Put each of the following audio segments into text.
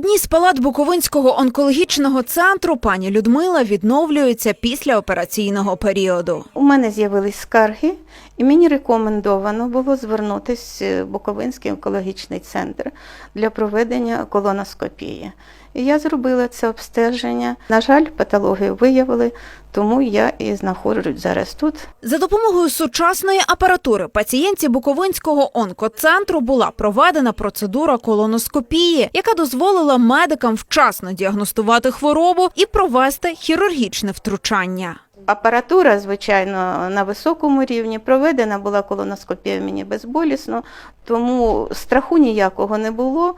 одній з палат Буковинського онкологічного центру пані Людмила відновлюється після операційного періоду. У мене з'явились скарги, і мені рекомендовано було звернутися в Буковинський онкологічний центр для проведення колоноскопії. І я зробила це обстеження. На жаль, патологію виявили, тому я і знаходжусь зараз тут. За допомогою сучасної апаратури пацієнтці Буковинського онкоцентру була проведена процедура колоноскопії, яка дозволила медикам вчасно діагностувати хворобу і провести хірургічне втручання. Апаратура, звичайно, на високому рівні. Проведена була колоноскопія мені безболісно, тому страху ніякого не було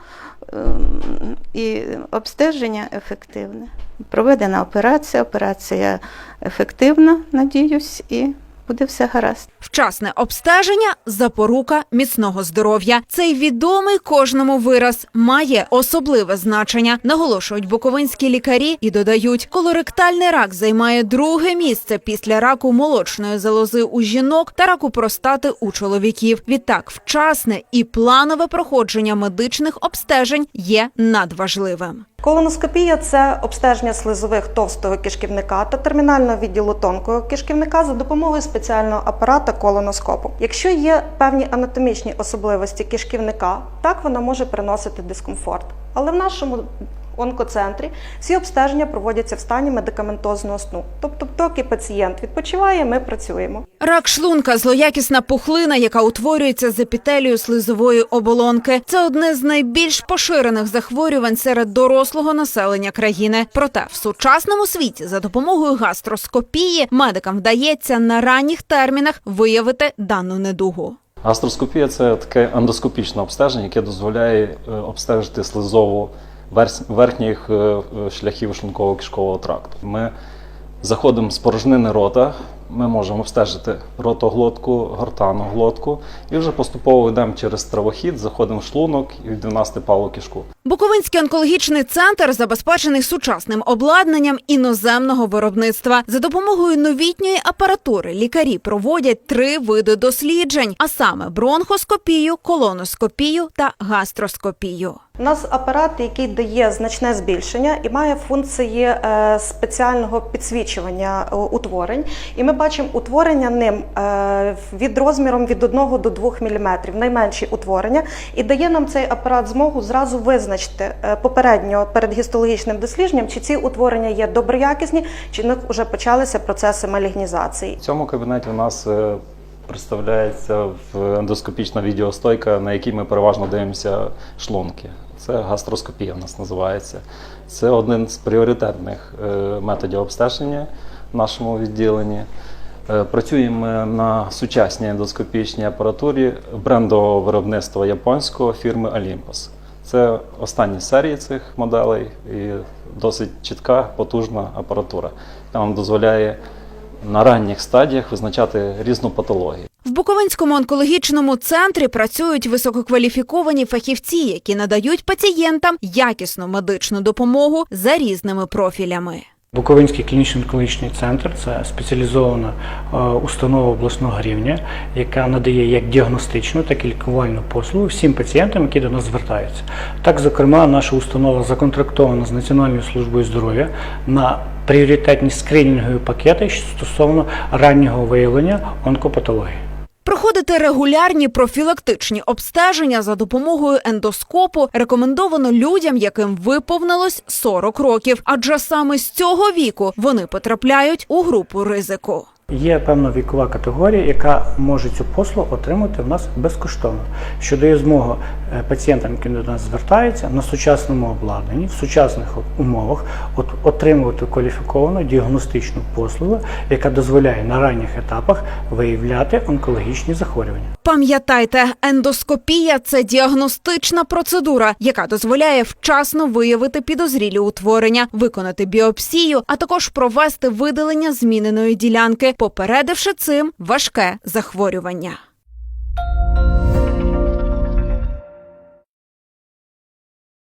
ем, і обстеження ефективне. Проведена операція, операція ефективна, надіюсь, і буде все гаразд. Вчасне обстеження запорука міцного здоров'я. Цей відомий кожному вираз має особливе значення, наголошують буковинські лікарі і додають, колоректальний рак займає друге місце після раку молочної залози у жінок та раку простати у чоловіків. Відтак, вчасне і планове проходження медичних обстежень є надважливим. Колоноскопія це обстеження слизових товстого кишківника та термінального відділу тонкого кишківника за допомогою спеціального апарата колоноскопу. Якщо є певні анатомічні особливості кишківника, так вона може приносити дискомфорт. Але в нашому онкоцентрі всі обстеження проводяться в стані медикаментозного сну. Тобто, доки пацієнт відпочиває, ми працюємо. Рак шлунка злоякісна пухлина, яка утворюється з епітелію слизової оболонки. Це одне з найбільш поширених захворювань серед дорослого населення країни. Проте в сучасному світі за допомогою гастроскопії медикам вдається на ранніх термінах виявити дану недугу. Гастроскопія це таке ендоскопічне обстеження, яке дозволяє е, обстежити слизову верхніх е, шляхів шлунково-кишкового тракту. Ми заходимо з порожнини рота, ми можемо обстежити ротоглотку, гортану глотку і вже поступово йдемо через травохід, заходимо в шлунок і в 12 палу кишку. Буковинський онкологічний центр забезпечений сучасним обладнанням іноземного виробництва. За допомогою новітньої апаратури лікарі проводять три види досліджень, а саме бронхоскопію, колоноскопію та гастроскопію. У нас апарат, який дає значне збільшення і має функції е, спеціального підсвічування е, утворень. І ми бачимо утворення ним е, від розміром від 1 до 2 мм, найменші утворення, і дає нам цей апарат змогу зразу визначити е, попередньо перед гістологічним дослідженням, чи ці утворення є доброякісні, чи в них вже почалися процеси малігнізації. В цьому кабінеті у нас е, представляється ендоскопічна відеостойка, на якій ми переважно дивимося шлунки. Це гастроскопія у нас називається. Це один з пріоритетних методів обстеження нашому відділенні. Е, Працюємо на сучасній ендоскопічній апаратурі брендового виробництва японського фірми Olympus. Це останні серії цих моделей і досить чітка, потужна апаратура, яка нам дозволяє на ранніх стадіях визначати різну патологію. В Буковинському онкологічному центрі працюють висококваліфіковані фахівці, які надають пацієнтам якісну медичну допомогу за різними профілями. Буковинський клінічний онкологічний центр це спеціалізована е, установа обласного рівня, яка надає як діагностичну, так і лікувальну послугу всім пацієнтам, які до нас звертаються. Так, зокрема, наша установа законтрактована з Національною службою здоров'я на пріоритетні скринінгові пакети стосовно раннього виявлення онкопатології. Проходити регулярні профілактичні обстеження за допомогою ендоскопу рекомендовано людям, яким виповнилось 40 років, адже саме з цього віку вони потрапляють у групу ризику. Є певна вікова категорія, яка може цю послугу отримати в нас безкоштовно, що дає змогу е, пацієнтам, які до нас звертаються, на сучасному обладнанні, в сучасних умовах от, отримувати кваліфіковану діагностичну послугу, яка дозволяє на ранніх етапах виявляти онкологічні захворювання. Пам'ятайте, ендоскопія це діагностична процедура, яка дозволяє вчасно виявити підозрілі утворення, виконати біопсію, а також провести видалення зміненої ділянки, попередивши цим важке захворювання.